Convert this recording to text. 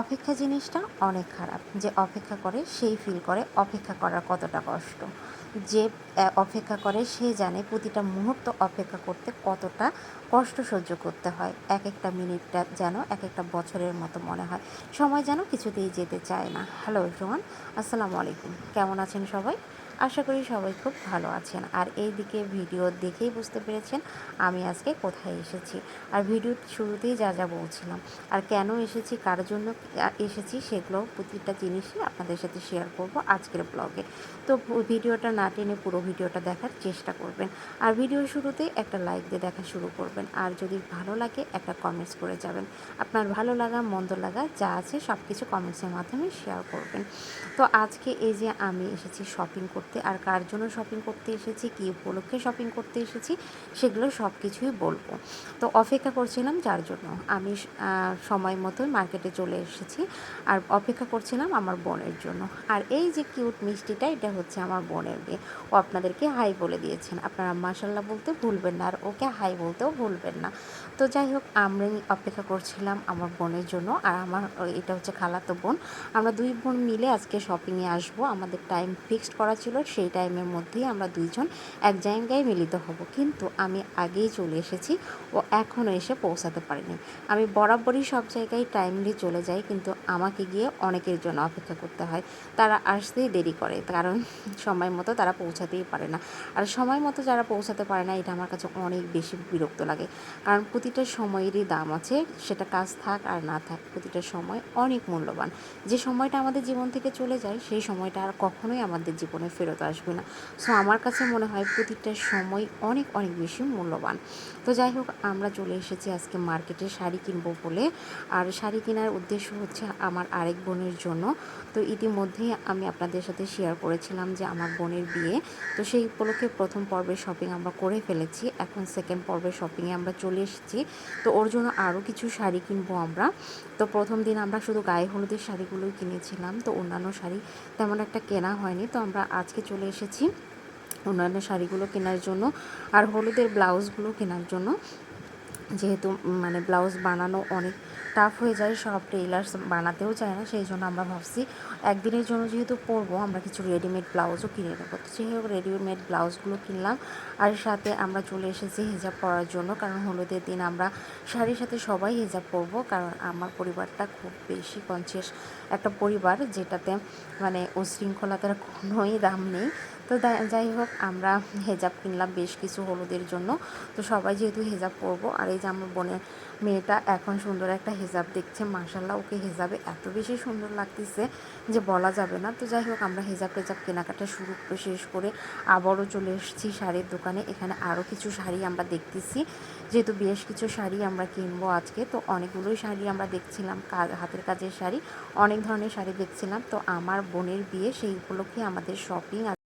অপেক্ষা জিনিসটা অনেক খারাপ। যে অপেক্ষা করে, সেই ফিল করে, অপেক্ষা করার কতটা কষ্ট। যে অপেক্ষা করে, সে জানে প্রতিটা মুহূর্ত অপেক্ষা করতে কতটা কষ্ট সহ্য করতে হয়। এক একটা মিনিটটা যেন এক একটা বছরের মতো মনে হয়। সময় যেন কিছুতেই যেতে চায় না। হ্যালো এভরিওয়ান আসসালামু আলাইকুম। কেমন আছেন সবাই? আশা করি সবাই খুব ভালো আছেন। আর এই দিকে ভিডিও দেখেই বুঝতে পেরেছেন আমি আজকে কোথায় এসেছি। আর ভিডিওর শুরুতেই যা যা বলছিলাম, আর কেন এসেছি, কার জন্য এসেছি সেগুলো প্রতিটা জিনিসই আপনাদের সাথে শেয়ার করব আজকের ব্লগে তো ভিডিওটা না টেনে পুরো ভিডিওটা দেখার চেষ্টা করবেন। আর ভিডিও শুরুতেই একটা লাইক দিয়ে দেখা শুরু করবেন। আর যদি ভালো লাগে একটা কমেন্টস করে যাবেন। আপনার ভালো লাগা, মন্দ লাগা, যা আছে সব কিছু কমেন্টসের মাধ্যমে শেয়ার করবেন। তো আজকে এই যে আমি এসেছি শপিং করতে আর কার জন্য শপিং করতে এসেছি, কী উপলক্ষে শপিং করতে এসেছি, সেগুলো সব কিছুই বলব। তো অপেক্ষা করছিলাম যার জন্য। আমি সময় মতো মার্কেটে চলে এসেছি আর অপেক্ষা করছিলাম আমার বোনের জন্য। আর এই যে কিউট মিষ্টিটা, এটা হচ্ছে আমার বোনের মেয়ে ও আপনাদেরকে হাই বলে দিয়েছেন। আপনারা মাসাল্লাহ বলতে ভুলবেন না আর ওকে হাই বলতেও ভুলবেন না। তো যাই হোক আমি অপেক্ষা করছিলাম আমার বোনের জন্য আর আমার, এটা হচ্ছে খালাতো বোন। আমরা দুই বোন মিলে আজকে শপিংয়ে আসব। আমাদের টাইম ফিক্সড করা ছিল সেই টাইমের মধ্যেই আমরা দুইজন এক জায়গায় মিলিত হব। কিন্তু আমি আগেই চলে এসেছি ও এখনও এসে পৌঁছাতে পারেনি। আমি বরাবরই সব জায়গায় টাইমলি চলে যাই, কিন্তু আমাকে গিয়ে অনেকের জন্য অপেক্ষা করতে হয়। তারা আসতেই দেরি করে, কারণ সময় মতো তারা পৌঁছাতেই পারে না। আর সময় মতো যারা পৌঁছাতে পারে না, এটা আমার কাছে অনেক বেশি বিরক্ত লাগে। কারণ প্রতিটা সময়েরই দাম আছে, সেটা কাজ থাক আর না থাক, প্রতিটা সময় অনেক মূল্যবান। যে সময়টা আমাদের জীবন থেকে চলে যায়, সেই সময়টা আর কখনোই আমাদের জীবনে ফেরত আসবে না। সো আমার কাছে মনে হয় প্রতিটা সময় অনেক অনেক বেশি মূল্যবান। তো যাই হোক, আমরা চলে এসেছি আজকে মার্কেটে শাড়ি কিনবো বলে। আর শাড়ি কেনার উদ্দেশ্য হচ্ছে আমার আরেক বোনের জন্য। তো ইতিমধ্যেই আমি আপনাদের সাথে শেয়ার করেছিলাম যে আমার বোনের বিয়ে। তো সেই উপলক্ষে প্রথম পর্বের শপিং আমরা করে ফেলেছি। এখন সেকেন্ড পর্বের শপিংয়ে আমরা চলে এসেছি। তো ওর জন্য আরও কিছু শাড়ি কিনবো আমরা। তো প্রথম দিন আমরা শুধু গায়ে হলুদের শাড়িগুলোই কিনেছিলাম। তো অন্যান্য শাড়ি তেমন একটা কেনা হয়নি। তো আমরা আজকে চলে এসেছি। অন্যান্য শাড়িগুলো কেনার জন্য আর হলুদের ব্লাউজগুলো কেনার জন্য। যেহেতু মানে ব্লাউজ বানানো অনেক টাফ হয়ে যায়, সব টেইলার্স বানাতেও চায় না, সেই জন্য আমরা ভাবছি একদিনের জন্য যেহেতু পরবো, আমরা কিছু রেডিমেড ব্লাউজও কিনে নেব। তো সেই হোক রেডিমেড ব্লাউজগুলো কিনলাম, আর সাথে আমরা চলে এসেছি হিজাব পরার জন্য, কারণ হলুদের দিন আমরা শাড়ির সাথে সবাই হিজাব পরবো, কারণ আমার পরিবারটা খুব বেশি কনসিয়াস একটা পরিবার, যেটাতে মানে উশৃঙ্খলতার কোনোই দাম নেই। তো যাই হোক, আমরা হেজাব কিনলাম বেশ কিছু হলুদের জন্য। তো সবাই যেহেতু হেজাব পরবো, আর এই যে আমার বোনের মেয়েটা এখন সুন্দর একটা হেজাব দেখছে মার্শাল্লাহ ওকে হেজাবে এত বেশি সুন্দর লাগতেছে যে বলা যাবে না। তো যাই হোক, আমরা হেজাব টেজাব কেনাকাটা শুরু করে শেষ করে আবারও চলে এসেছি শাড়ির দোকানে। এখানে আরও কিছু শাড়ি আমরা দেখতেছি। যেহেতু বেশ কিছু শাড়ি আমরা কিনবো আজকে, তো অনেকগুলোই শাড়ি আমরা দেখছিলাম কাজ হাতের কাজের শাড়ি, অনেক ধরনের শাড়ি দেখছিলাম। তো আমার বোনের বিয়ে সেই উপলক্ষে আমাদের শপিং